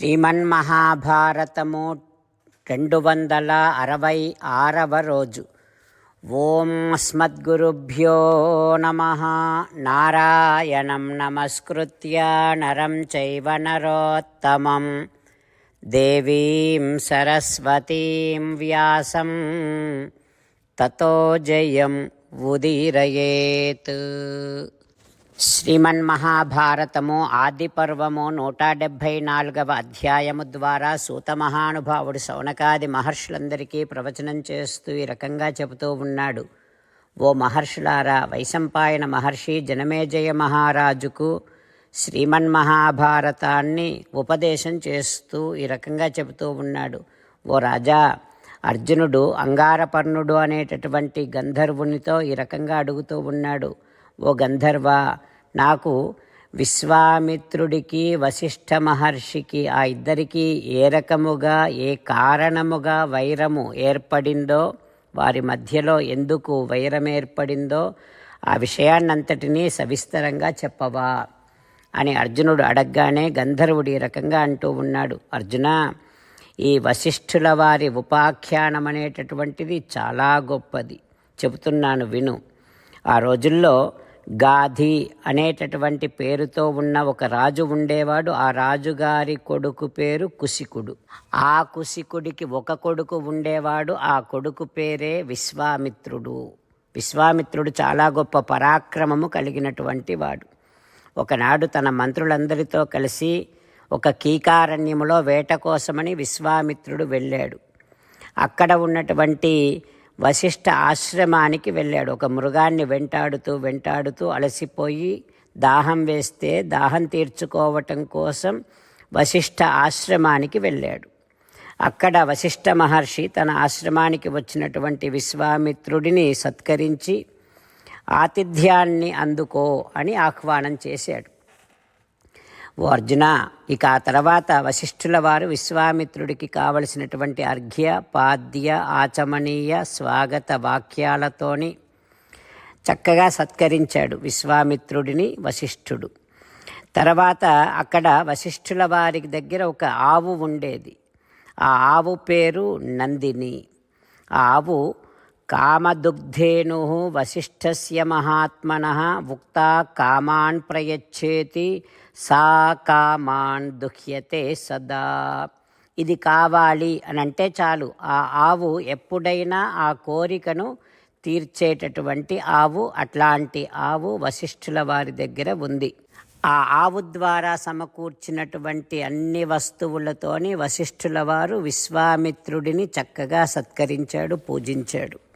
శ్రీమన్మహాభారతము రెండు వందల అరవై ఆరవ రోజు. ఓం అస్మద్గురుభ్యో నమ. నారాయణం నమస్కృత్య నరం చైవ నరోత్తమం. దేవీం సరస్వతీం వ్యాసం. తతో జయం ఉదీరయేత్. శ్రీమన్మహాభారతము ఆది పర్వము నూట డెబ్భై నాలుగవ అధ్యాయము ద్వారా సూత మహానుభావుడు సౌనకాది మహర్షులందరికీ ప్రవచనం చేస్తూ ఈ రకంగా చెబుతూ ఉన్నాడు. ఓ మహర్షులారా వైశంపాయన మహర్షి జనమేజయ మహారాజుకు శ్రీమన్మహాభారతాన్ని ఉపదేశం చేస్తూ ఈ రకంగా చెబుతూ ఉన్నాడు. ఓ రాజా అర్జునుడు అంగారపర్ణుడు అనేటటువంటి గంధర్వునితో ఈ రకంగా అడుగుతూ ఉన్నాడు. ఓ గంధర్వ నాకు విశ్వామిత్రుడికి వశిష్ఠ మహర్షికి ఆ ఇద్దరికీ ఏ రకముగా ఏ కారణముగా వైరము ఏర్పడిందో వారి మధ్యలో ఎందుకు వైరం ఏర్పడిందో ఆ విషయాన్నంతటినీ సవిస్తరంగా చెప్పవా అని అర్జునుడు అడగగానే గంధర్వుడు ఈ రకంగా అంటూ ఉన్నాడు. అర్జున ఈ వశిష్ఠుల వారి ఉపాఖ్యానం అనేటటువంటిది చాలా గొప్పది. చెబుతున్నాను విను. ఆ రోజుల్లో గాధి అనేటటువంటి పేరుతో ఉన్న ఒక రాజు ఉండేవాడు. ఆ రాజుగారి కొడుకు పేరు కుశికుడు. ఆ కుశికుడికి ఒక కొడుకు ఉండేవాడు. ఆ కొడుకు పేరే విశ్వామిత్రుడు. విశ్వామిత్రుడు చాలా గొప్ప పరాక్రమము కలిగినటువంటి వాడు. ఒకనాడు తన మంత్రులందరితో కలిసి ఒక కీకారణ్యములో వేట కోసమని విశ్వామిత్రుడు వెళ్ళాడు. అక్కడ ఉన్నటువంటి వశిష్ఠ ఆశ్రమానికి వెళ్ళాడు. ఒక మృగాన్ని వెంటాడుతూ వెంటాడుతూ అలసిపోయి దాహం వేస్తే దాహం తీర్చుకోవటం కోసం వశిష్ఠ ఆశ్రమానికి వెళ్ళాడు. అక్కడ వశిష్ఠ మహర్షి తన ఆశ్రమానికి వచ్చినటువంటి విశ్వామిత్రుడిని సత్కరించి ఆతిథ్యాన్ని అందుకో అని ఆహ్వానం చేశాడు. ఓ అర్జున ఇక ఆ తర్వాత వశిష్ఠుల వారు విశ్వామిత్రుడికి కావలసినటువంటి అర్ఘ్య పాద్య ఆచమనీయ స్వాగత వాక్యాలతోని చక్కగా సత్కరించాడు విశ్వామిత్రుడిని వశిష్ఠుడు. తర్వాత అక్కడ వశిష్ఠుల వారి దగ్గర ఒక ఆవు ఉండేది. ఆ ఆవు పేరు నందిని. ఆ ఆవు కామదుగ్ధేను వశిష్ఠస్య మహాత్మన ఉక్తా కామాన్ ప్రయచ్చేతి సా కామాన్ దుహ్యతే సదా. ఇది కావాలి అని అంటే చాలు. ఆ ఆవు ఎప్పుడైనా ఆ కోరికను తీర్చేటటువంటి ఆవు అట్లాంటి ఆవు వశిష్ఠుల వారి దగ్గర ఉంది. ఆ ఆవు ద్వారా సమకూర్చినటువంటి అన్ని వస్తువులతోని వశిష్ఠుల వారు విశ్వామిత్రుడిని చక్కగా సత్కరించాడు పూజించాడు.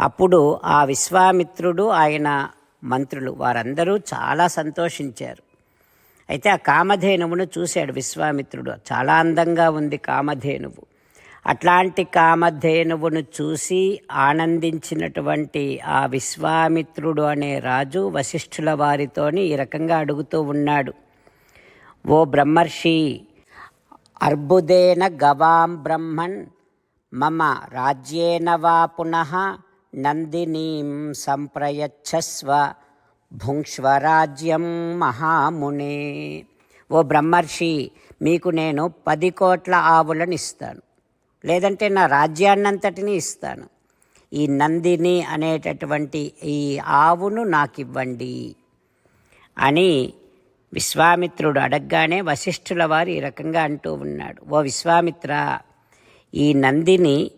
అప్పుడు ఆ విశ్వామిత్రుడు ఆయన మంత్రులు వారందరూ చాలా సంతోషించారు. అయితే ఆ కామధేనువును చూశాడు విశ్వామిత్రుడు. చాలా అందంగా ఉంది కామధేనువు. అట్లాంటి కామధేనువును చూసి ఆనందించినటువంటి ఆ విశ్వామిత్రుడు అనే రాజు వశిష్ఠుల వారితోని ఈ రకంగా అడుగుతూ ఉన్నాడు. ఓ బ్రహ్మర్షి అర్బుదేన గవాం బ్రహ్మన్ మమ రాజ్యేన వా పునః నందినీం సంప్రయచ్చస్వ భుంక్ష్వరాజ్యం మహామునే ఓ బ్రహ్మర్షి మీకు నేను పది కోట్ల ఆవులను ఇస్తాను లేదంటే నా రాజ్యాన్నంతటిని ఇస్తాను. ఈ నందిని అనేటటువంటి ఈ ఆవును నాకు ఇవ్వండి అని విశ్వామిత్రుడు అడగగానే వశిష్ఠుల వారు ఈ రకంగా అంటూ ఉన్నాడు. ఓ విశ్వామిత్ర ఈ నందిని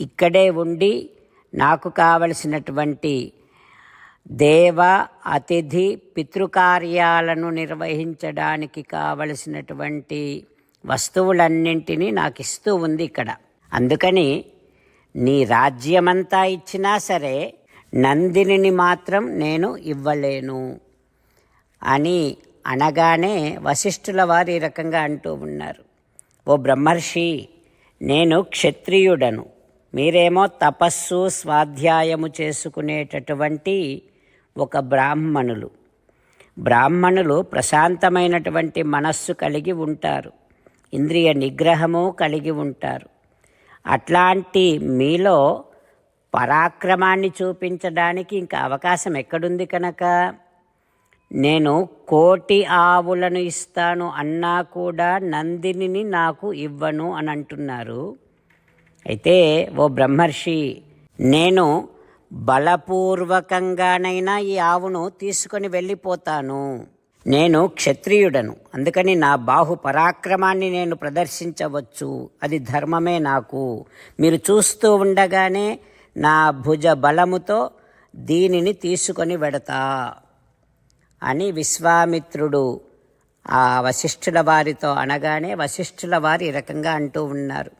ఇక్కడే ఉండి నాకు కావలసినటువంటి దేవ అతిథి పితృకార్యాలను నిర్వహించడానికి కావలసినటువంటి వస్తువులన్నింటినీ నాకు ఇస్తూ ఉంది ఇక్కడ. అందుకని నీ రాజ్యమంతా ఇచ్చినా సరే నందిని మాత్రం నేను ఇవ్వలేను అని అనగానే వశిష్ఠుల వారు ఈ రకంగా అంటూ ఉన్నారు. ఓ బ్రహ్మర్షి నేను క్షత్రియుడను. మీరేమో తపస్సు స్వాధ్యాయము చేసుకునేటటువంటి ఒక బ్రాహ్మణులు. బ్రాహ్మణులు ప్రశాంతమైనటువంటి మనస్సు కలిగి ఉంటారు. ఇంద్రియ నిగ్రహము కలిగి ఉంటారు. అట్లాంటి మీలో పరాక్రమాన్ని చూపించడానికి ఇంకా అవకాశం ఎక్కడుంది కనుక? నేను కోటి ఆవులను ఇస్తాను అన్నా కూడా నందినిని నాకు ఇవ్వను అని అంటున్నారు. అయితే ఓ బ్రహ్మర్షి నేను బలపూర్వకంగానైనా ఈ ఆవును తీసుకొని వెళ్ళిపోతాను. నేను క్షత్రియుడను అందుకని నా బాహు పరాక్రమాన్ని నేను ప్రదర్శించవచ్చు. అది ధర్మమే నాకు. మీరు చూస్తూ ఉండగానే నా భుజ బలముతో దీనిని తీసుకొని వెడతా అని విశ్వామిత్రుడు ఆ వశిష్ఠుల వారితో అనగానే వశిష్ఠుల వారు ఈ రకంగా అంటూ ఉన్నారు.